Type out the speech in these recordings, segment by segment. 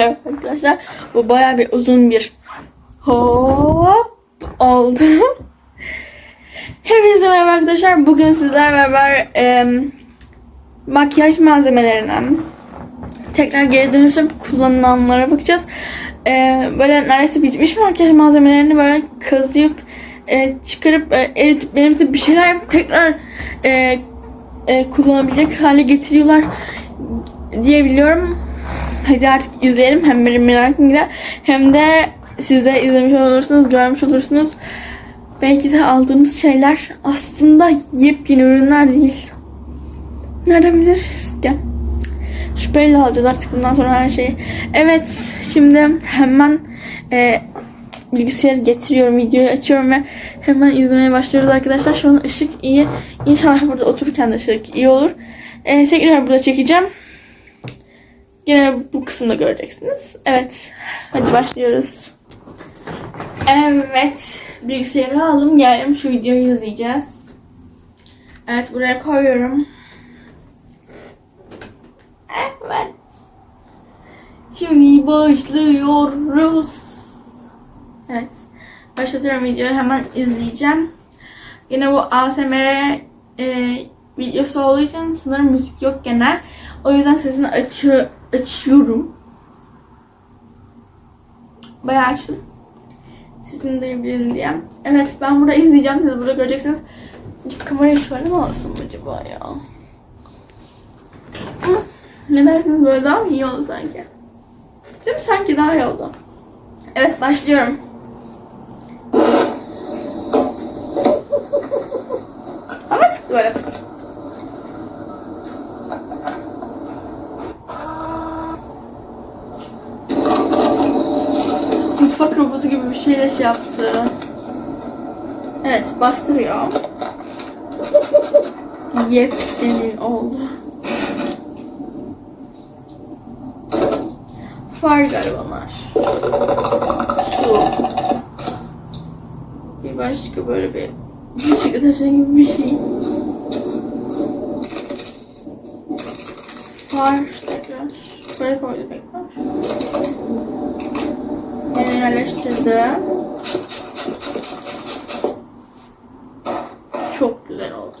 Evet arkadaşlar bu bayağı bir uzun bir hop oldu. Hepinize merhaba arkadaşlar. Bugün sizlerle beraber em, makyaj malzemelerinden tekrar geri dönüşüp kullanılanlara bakacağız. E, böyle neredeyse bitmiş makyaj malzemelerini böyle kazıyıp e, çıkarıp e, eritip eritip bir şeyler tekrar e, e, kullanabilecek hale getiriyorlar diye biliyorum. Hadi artık izleyelim. Hem benim merakım gider hem de siz de izlemiş olursunuz, görmüş olursunuz. Belki de aldığınız şeyler aslında yepyeni ürünler değil. Nereden biliriz ki? Şüpheyle alacağız artık bundan sonra her şeyi. Evet, şimdi hemen e, bilgisayarı getiriyorum, videoyu açıyorum ve hemen izlemeye başlıyoruz arkadaşlar. Şu an ışık iyi. İnşallah burada otururken de ışık iyi olur. E, tekrar burada çekeceğim. Yine bu kısımda göreceksiniz. Evet. Hadi başlıyoruz. Evet. Bilgisayarı aldım. Geldim. Şu videoyu izleyeceğiz. Evet. Buraya koyuyorum. Evet. Şimdi başlıyoruz. Evet. Başlatıyorum videoyu. Hemen izleyeceğim. Yine bu ASMR e, videosu olduğu için sanırım müzik yok gene. O yüzden sesini açıyor, açıyorum. Bayağı açtım. Sesini duyabilirim diye. Evet ben burada izleyeceğim. Siz burada göreceksiniz. Kamerayı şöyle mi alsam acaba ya? Ne dersiniz böyle daha mı iyi oldu sanki? Değil mi? Sanki daha iyi oldu. Evet başlıyorum. Ama sık böyle. Robotu gibi bir şeyle şey yaptı. Evet bastırıyor. Yepyeni oldu. Far galiba onlar. Su. Bir başka böyle bir ışık taşı gibi bir şey. Far tekrar. Buraya koydu tekrar. Yeni yerleştirdi. Çok güzel oldu.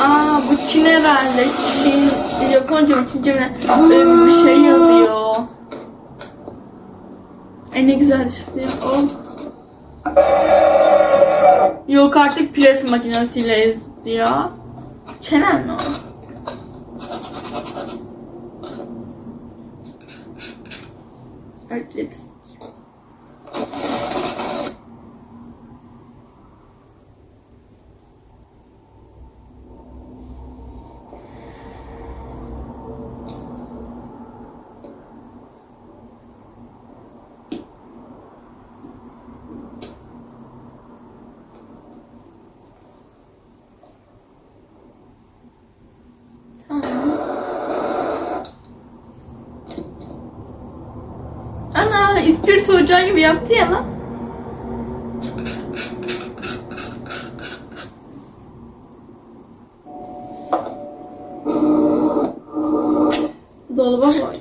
Aa bu Çin herhalde. Çin, Japonca mı Çince mi ne? Bir şey yazıyor. Ay ne güzel işliyor. Oh. Yok artık pres makinesiyle izliyor. Çenen mi o? Evet. İspirto ocağı gibi yaptı ya lan. Dolaba koydu.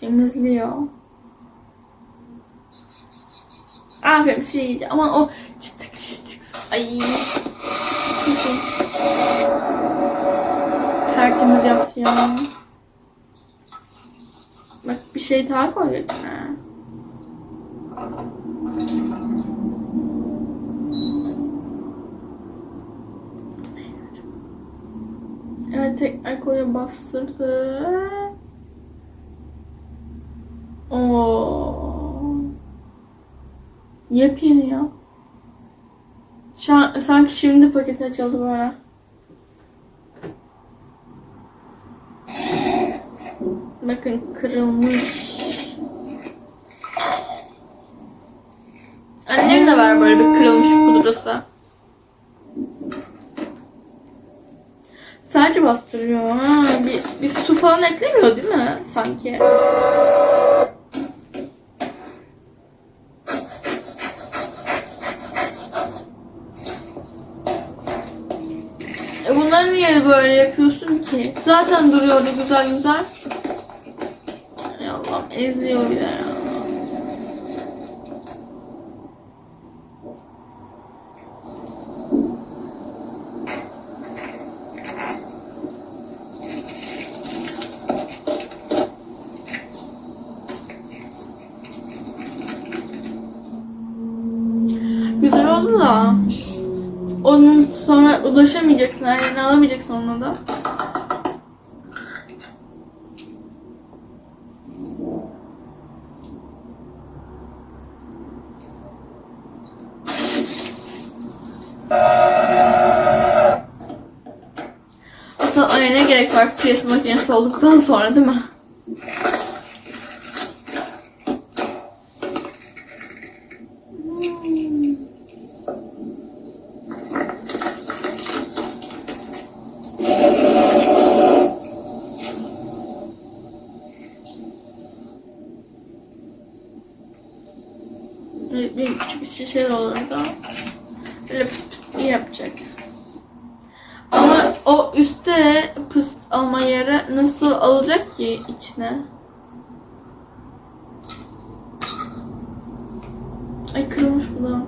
Temizliyor. Aferin sileceğim. Aman o çıtık çıtık. Ay. Tertemiz yaptı ya. Şey daha koydun ha. Evet tekrar koya bastırdı. Oo. Yepyeni ya. Şu an, sanki şimdi paket açıldı bana. kırılmış. Annem de var böyle bir kırılmış pudrası. Sadece bastırıyor. Ha, bir, bir su falan eklemiyor değil mi? Sanki. E bunları niye böyle yapıyorsun ki? Zaten duruyordu güzel güzel ya. Güzel oldu da. Onun sonra ulaşamayacaksın, yerini alamayacaksın onunla da. Aslında aya ne gerek var piyasa makinesi olduktan sonra değil mi? Bir, küçük bir şişe olur da böyle pıs pıs yapacak. Ama o üstte pıst alma yeri nasıl alacak ki içine? Ay kırılmış bu da.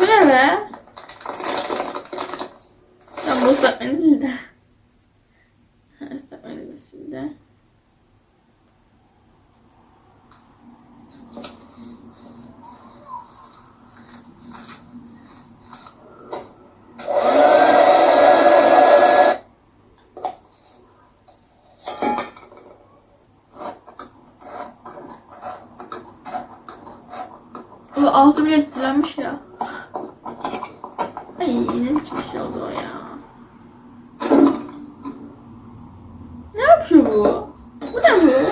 Bu ne be? Ben bu ıslatmanı değil de. Ha, ıslatmanı da şimdi. O altı bile etkilenmiş ya. Ay ne biçim bir şey oldu o ya. Ne yapıyor bu? Bu ne bu?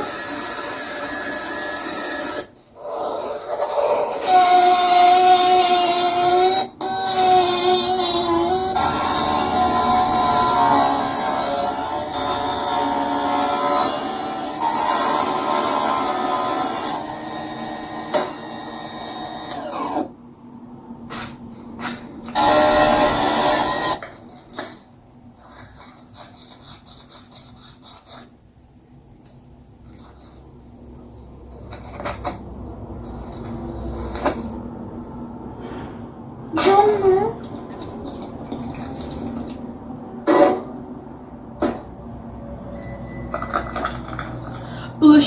Cam mı?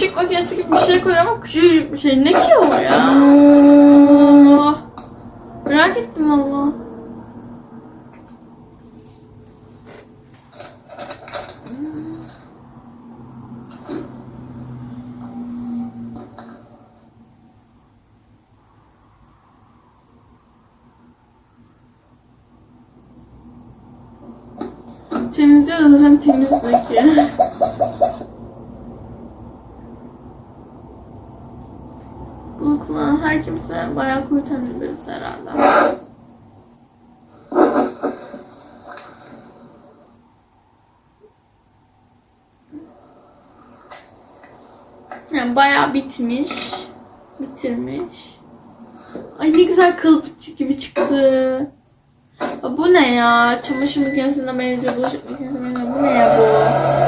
Bulaşık makinesi gibi bir şey koyuyor ama küçücük bir şey. Ne ki o ya? Allah. Merak ettim valla. Temizliyor da zaten temizlik. Bunu kullanan kimse bayağı birisi herhalde. Yani bayağı bitmiş. Bitirmiş. Ay ne güzel kalıp gibi çıktı. Bu ne ya? Çamaşır makinesine benziyor, bulaşık makinesine benziyor. Bu ne ya bu?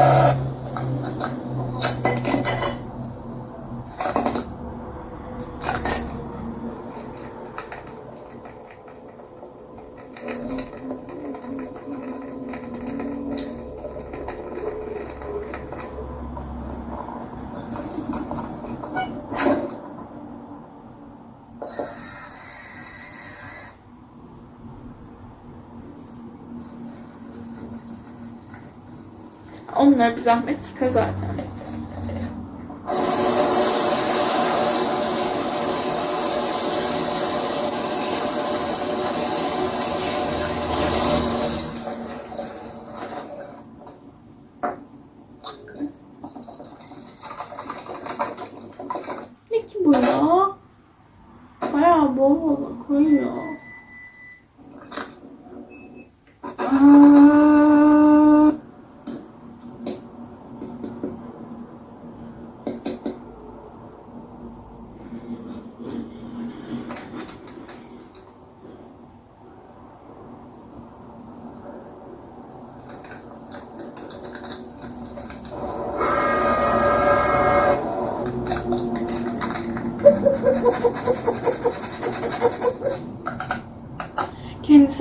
Onlar bir zahmet yıka zaten. Ne ki bu ya? Bayağı bol koyuyor.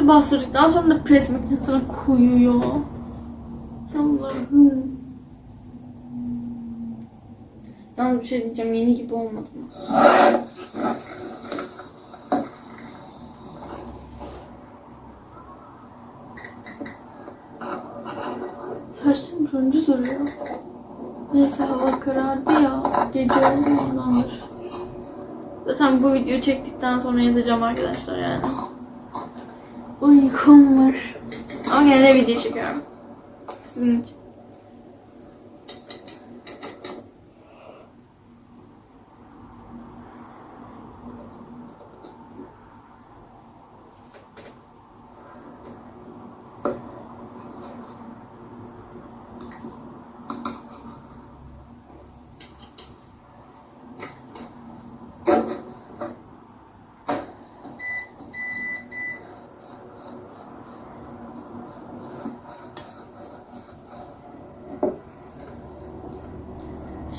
Kendisi bastırdıktan sonra da pres makinesine koyuyor. Allah'ım. Yalnız bir şey diyeceğim. Yeni gibi olmadı mı? Saçlarım turuncu duruyor. Neyse hava karardı ya. Gece ondandır. Zaten bu videoyu çektikten sonra yatacağım arkadaşlar yani. Uykum var. Ama gene de video çekiyorum. Sizin için.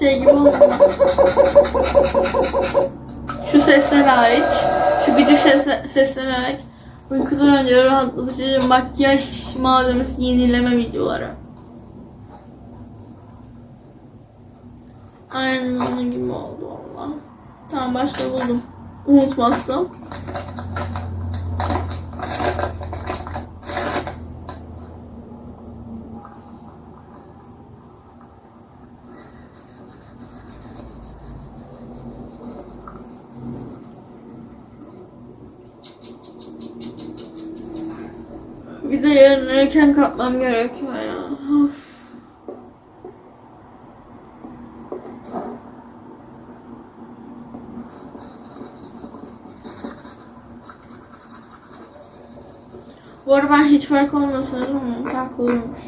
Şey gibi oldu. Şu sesler hariç, şu gıcık ses, sesler hariç uykudan önce rahatlatıcı makyaj malzemesi yenileme videoları. Aynen onun gibi oldu valla. Tamam başta buldum. Unutmazsam. Bir de yarın erken kalkmam gerekiyor ya. Bu arada ben hiç fark olmasın ama fark oluyormuş.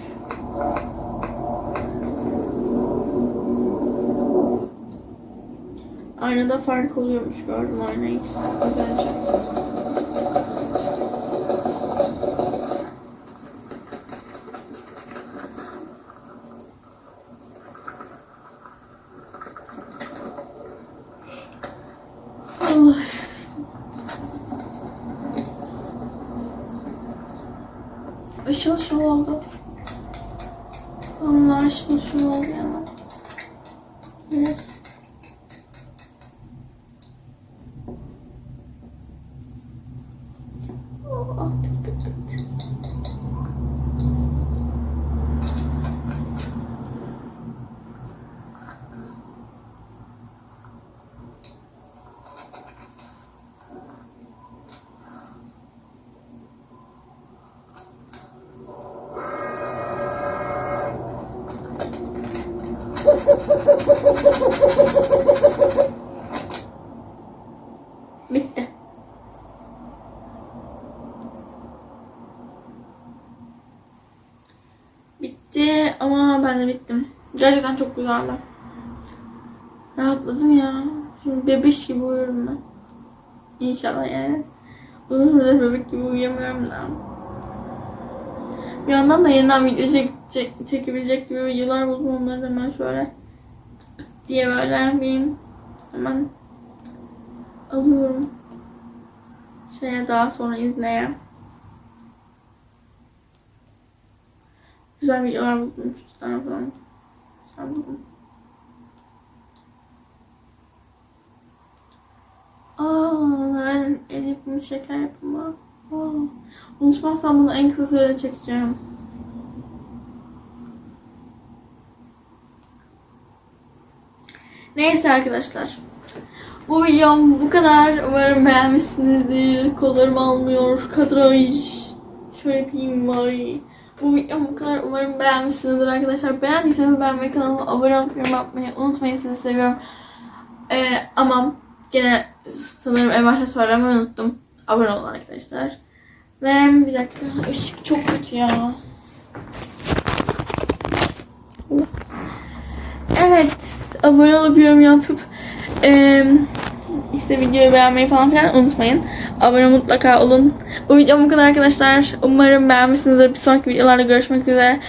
Aynada fark oluyormuş gördüm aynayı. Güzelce. Ay. Işıl ışıl oldu. Allah ışıl ışıl oldu ya. Evet. Oh, pıt pıt pıt. Bitti. Bitti ama ben de bittim. Gerçekten çok güzeldi. Rahatladım ya. Şimdi bebiş gibi uyurum ben. İnşallah yani. Uzun süredir bebek gibi uyuyamıyorum da. Bir yandan da yeniden video çek, çek- çekebilecek gibi videolar buldum. Onları hemen şöyle diye böyle bir hemen alıyorum. Şeye daha sonra izleyen. Güzel videolar buldum. Üç tane falan. Güzel buldum. Aa, ben yapımı şeker yapımı. Aa, unutmazsam bunu en kısa sürede çekeceğim. Neyse arkadaşlar. Bu videom bu kadar. Umarım beğenmişsinizdir. Kollarım almıyor. Kadraj. Şöyle yapayım bari. Bu videom bu kadar. Umarım beğenmişsinizdir arkadaşlar. Beğendiyseniz beğenmeyi, kanalıma abone olup yorum yapmayı unutmayın. Sizi seviyorum. Ee, ama gene sanırım en başta söylemeyi unuttum. Abone olun arkadaşlar. Ve bir dakika. ışık çok kötü ya. Evet. Abone olup yorum yapıp eee, işte videoyu beğenmeyi falan filan unutmayın. Abone mutlaka olun. Bu videom bu kadar arkadaşlar. Umarım beğenmişsinizdir. Bir sonraki videolarda görüşmek üzere.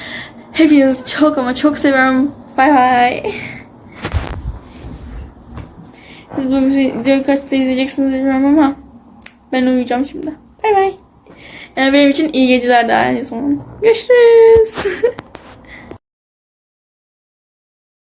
Hepinizi çok ama çok seviyorum. Bay bay. Siz bu videoyu kaçta izleyeceksiniz bilmiyorum ama ben uyuyacağım şimdi. Bay bay. Yani benim için iyi geceler de aynı zamanda. Görüşürüz.